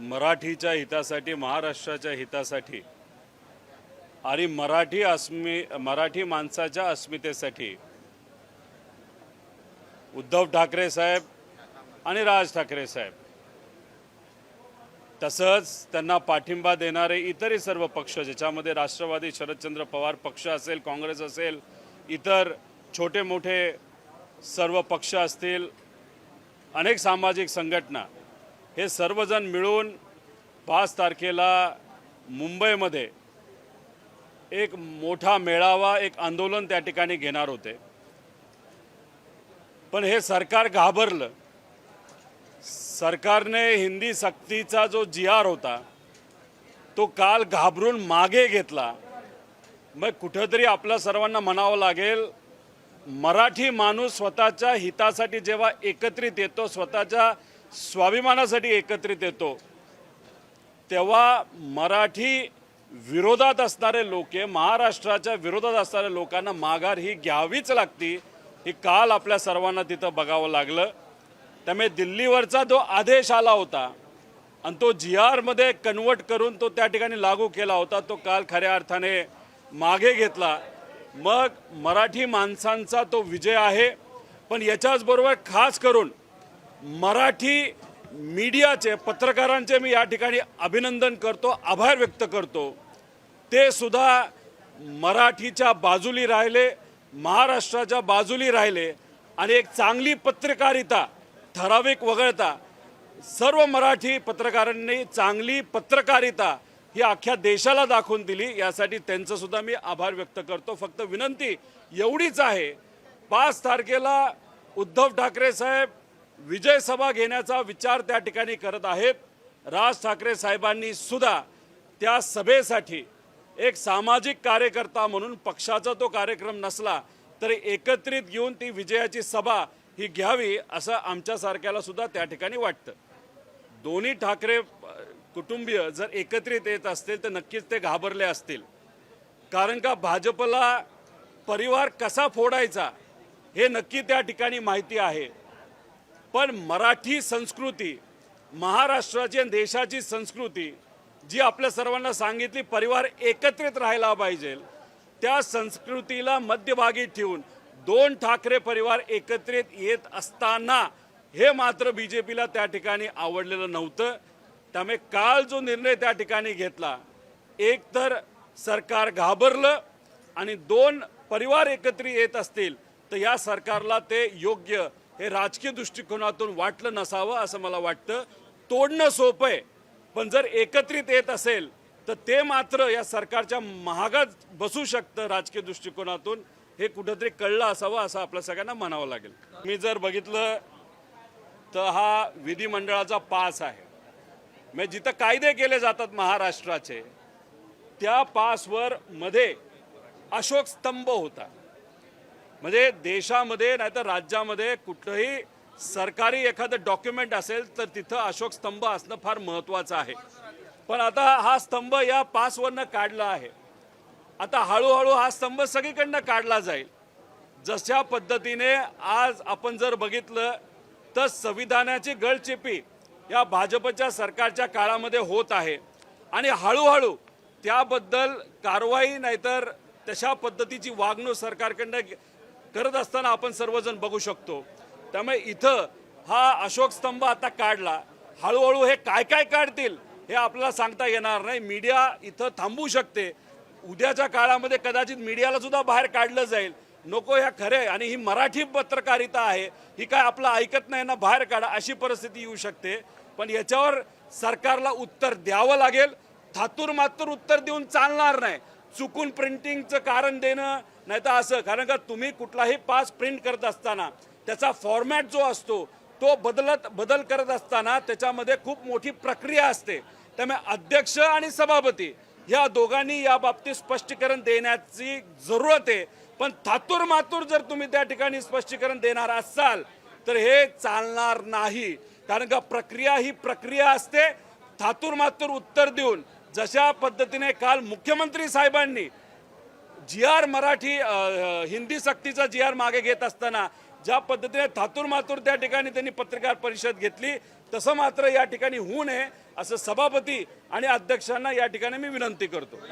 मराठीच्या हितासाठी महाराष्ट्राच्या हितासाठी आणि मराठी अस्मि मराठी माणसाच्या अस्मितेसाठी उद्धव ठाकरे साहेब आणि राज ठाकरे साहेब. तसंच त्यांना पाठिंबा देणारे इतरही सर्व पक्ष ज्याच्यामध्ये राष्ट्रवादी शरदचंद्र पवार पक्ष असेल काँग्रेस असेल इतर छोटे मोठे सर्व पक्ष असतील अनेक सामाजिक संघटना हे सर्वजण मिळून पाच तारखेला मुंबईमध्ये एक मोठा मेळावा एक आंदोलन त्या ठिकाणी घेणार होते. पण हे सरकार घाबरलं. सरकारने हिंदी सक्तीचा जो जी आर होता तो काल घाबरून मागे घेतला. मग कुठंतरी आपल्या सर्वांना म्हणावं लागेल मराठी माणूस स्वतःच्या हितासाठी जेव्हा एकत्रित येतो स्वतःच्या स्वाभिमानासाठी एकत्रित येतो तेव्हा मराठी विरोधात असणारे लोक महाराष्ट्राच्या विरोधात असणाऱ्या लोकांना माघार ही घ्यावीच लागती ही काल आपल्या सर्वांना तिथं बघावं लागलं. त्यामुळे दिल्लीवरचा जो आदेश आला होता आणि तो जी आरमध्ये कन्वर्ट करून तो त्या ठिकाणी लागू केला होता तो काल खऱ्या अर्थाने मागे घेतला. मग मराठी माणसांचा तो विजय आहे पण याच्याचबरोबर खास करून मराठी मीडियाचे पत्रकारांचे मी या ठिकाणी अभिनंदन करतो आभार व्यक्त करतो. ते सुद्धा मराठीच्या बाजूली राहिले महाराष्ट्राच्या बाजूली राहिले आणि एक चांगली पत्रकारिता ठराविक वगळता सर्व मराठी पत्रकारांनी चांगली पत्रकारिता ही अख्ख्या देशाला दाखवून दिली. यासाठी त्यांचंसुद्धा मी आभार व्यक्त करतो. फक्त विनंती एवढीच आहे पाच तारखेला उद्धव ठाकरे साहेब विजय सभा घेण्याचा विचार त्या ठिकाणी करत आहेत. राज ठाकरे साहेबांनी सुद्धा त्या सभेसाठी एक सामाजिक कार्यकर्ता म्हणून पक्षाचा तो कार्यक्रम नसला तरी एकत्रित घेऊन ती विजयाची सभा ही घ्यावी असं आमच्यासारख्याला सुद्धा त्या ठिकाणी वाटतं. दोन्ही ठाकरे कुटुंबीय जर एकत्रित येत असतील तर नक्कीच ते घाबरले असतील. कारण का भाजपला परिवार कसा फोडायचा हे नक्की त्या ठिकाणी माहिती आहे. पण मराठी संस्कृती महाराष्ट्राची आणि देशाची संस्कृती जी आपल्या सर्वांना सांगितली परिवार एकत्रित राहायला पाहिजे. त्या संस्कृतीला मध्यभागी ठेवून दोन ठाकरे परिवार एकत्रित येत असताना हे मात्र बी जे पीला त्या ठिकाणी आवडलेलं नव्हतं. त्यामुळे काल जो निर्णय त्या ठिकाणी घेतला एक तर सरकार घाबरलं आणि दोन परिवार एकत्र येत असतील तर या सरकारला ते योग्य हे राजकीय दृष्टिकोनातून वाटलं नसावं असं मला वाटतं. तोडणं सोपं आहे पण जर एकत्रित येत असेल तर ते मात्र या सरकारच्या महागात बसू शकतं राजकीय दृष्टिकोनातून. हे कुठंतरी कळलं असावं असं आपल्या सगळ्यांना म्हणावं लागेल. मी जर बघितलं तर हा विधिमंडळाचा पास आहे. म्हणजे जिथं कायदे केले जातात महाराष्ट्राचे त्या पासवर मध्ये अशोक स्तंभ होता. म्हणजे देशामध्ये नाही तर राज्यामध्ये कुठलंही सरकारी एखादं डॉक्युमेंट असेल तर तिथं अशोक स्तंभ असणं फार महत्त्वाचं आहे. पण आता हा स्तंभ या पासवरनं काढला आहे. आता हळूहळू हा स्तंभ सगळीकडनं काढला जाईल. जशा पद्धतीने आज आपण जर बघितलं तर संविधानाची गळचेपी या भाजपच्या सरकारच्या काळामध्ये होत आहे. आणि हळूहळू त्याबद्दल कारवाई नाहीतर तशा पद्धतीची वागणूक सरकारकडनं करत असताना आपण सर्वजण बघू शकतो. त्यामुळे इथं हा अशोक स्तंभ आता काढला. हळूहळू हे काय काय काढतील हे आपल्याला सांगता येणार नाही. मीडिया इथं थांबू शकते. उद्याच्या काळामध्ये कदाचित मीडियाला सुद्धा बाहेर काढलं जाईल. नको ह्या खरे आणि ही मराठी पत्रकारिता आहे. ही काय आपलं ऐकत नाही ना बाहेर काढा अशी परिस्थिती येऊ शकते. पण याच्यावर सरकारला उत्तर द्यावं लागेल. थातूर मातूर उत्तर देऊन चालणार नाही. चुकून प्रिंटिंगचं कारण देणं नाही तर असं कारण का तुम्ही कुठलाही पास प्रिंट करत असताना त्याचा फॉर्मॅट जो असतो तो बदलत बदल करत असताना त्याच्यामध्ये खूप मोठी प्रक्रिया असते. त्यामुळे अध्यक्ष आणि सभापती या दोघांनी या बाबतीत स्पष्टीकरण देण्याची जरूरत आहे. पण थातूर मातूर जर तुम्ही त्या ठिकाणी स्पष्टीकरण देणार असाल तर हे चालणार नाही. कारण का प्रक्रिया ही प्रक्रिया असते. थातूर मातूर उत्तर देऊन जशा पद्धतीने काल मुख्यमंत्री साहेबांनी जी आर मराठी हिंदी सक्तीचा जी आर मागे घेत असताना ज्या पद्धतीने थातूर मातूर त्या ठिकाणी त्यांनी पत्रकार परिषद घेतली तसं मात्र या ठिकाणी होऊ नये असं सभापती आणि अध्यक्षांना या ठिकाणी मी विनंती करतो.